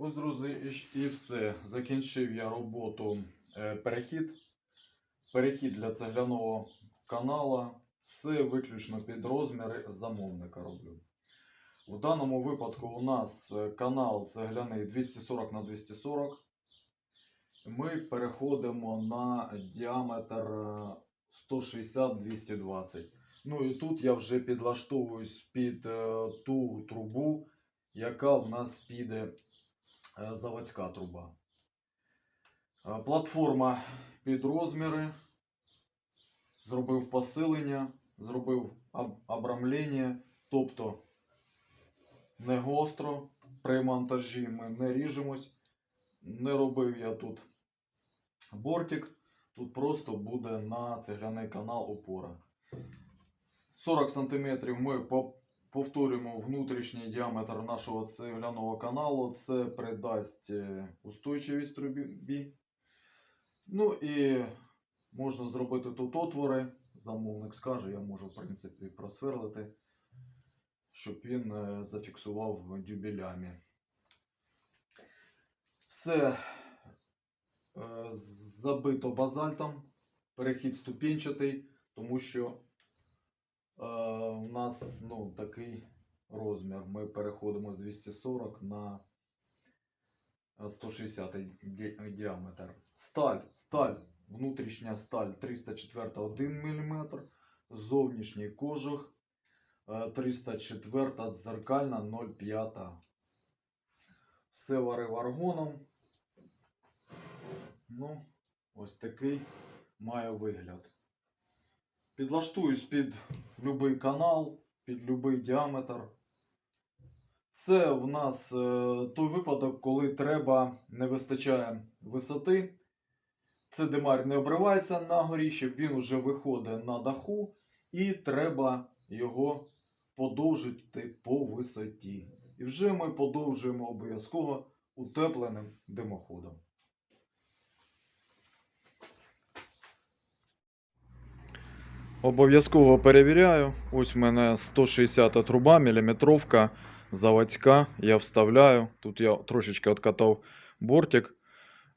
Ось, друзі, і все. Закінчив я роботу е, перехід. Перехід для цегляного канала. Все виключно під розміри замовника роблю. В даному випадку у нас е, канал цегляний 240 на 240. Ми переходимо на діаметр е, 160-220. Ну і тут я вже підлаштовуюсь під е, ту трубу, яка в нас піде е, заводська труба. Е, Платформа під розміри. Зробив посилення, зробив обрамлення, тобто не гостро. При монтажі ми не ріжемось. Не робив я тут бортик. Тут просто буде на цегляний канал опора. 40 см ми повторюємо внутрішній діаметр нашого цегляного каналу. Це придасть е, устойчивість трубі. Ну і можна зробити тут отвори. Замовник скаже, я можу в принципі просверлити, щоб він е, зафіксував дюбелями. Все е, забито базальтом, перехід ступінчатий, тому що у нас ну, такий розмір. Ми переходимо з 240 на е, 160 діаметр. Сталь, сталь, внутрішня сталь 304 1 мм, зовнішній кожух е, 304 дзеркальна 0,5. Все варив аргоном. Ну, ось такий має вигляд. Підлаштуюсь під будь-який канал, під будь-який діаметр. Це в нас е, той випадок, коли треба, не вистачає висоти. Це димар не обривається на горі, щоб він вже виходить на даху, і треба його подовжити по висоті. І вже ми подовжуємо обов'язково утепленим димоходом. Обов'язково перевіряю. Ось в мене 160 труба, міліметровка, заводська. Я вставляю. Тут я трошечки откатав бортик,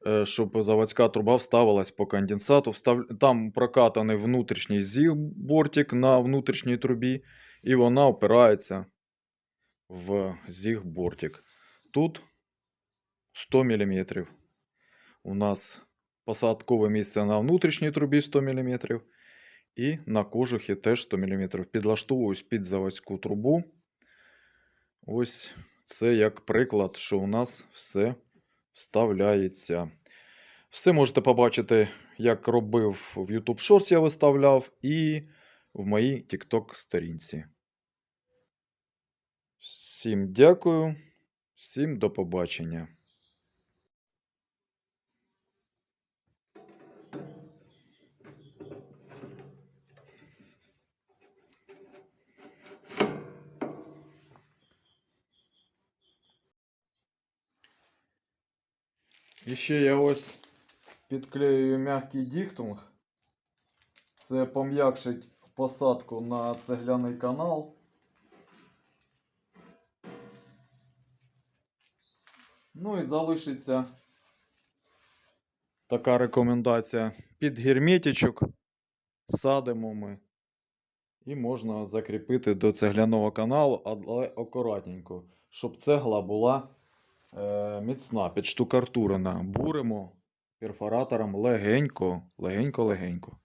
е, щоб заводська труба вставилась по конденсату. Там прокатаний внутрішній зіг бортик на внутрішній трубі, і вона опирається в зіг бортик. Тут 100 мм. У нас посадкове місце на внутрішній трубі 100 мм. І на кожухі теж 100 мм. Підлаштовуюсь під заводську трубу. Ось це як приклад, що у нас все вставляється. Все можете побачити, як робив в YouTube Shorts я виставляв, і в моїй TikTok сторінці. Всім дякую, всім до побачення. І ще я ось підклеюю м'який діхтунг. Це пом'якшить посадку на цегляний канал. Ну і залишиться така рекомендація. Під герметичок садимо ми. І можна закріпити до цегляного каналу, але акуратненько, щоб цегла була міцна, підштукартурена. Буримо перфоратором легенько, легенько-легенько.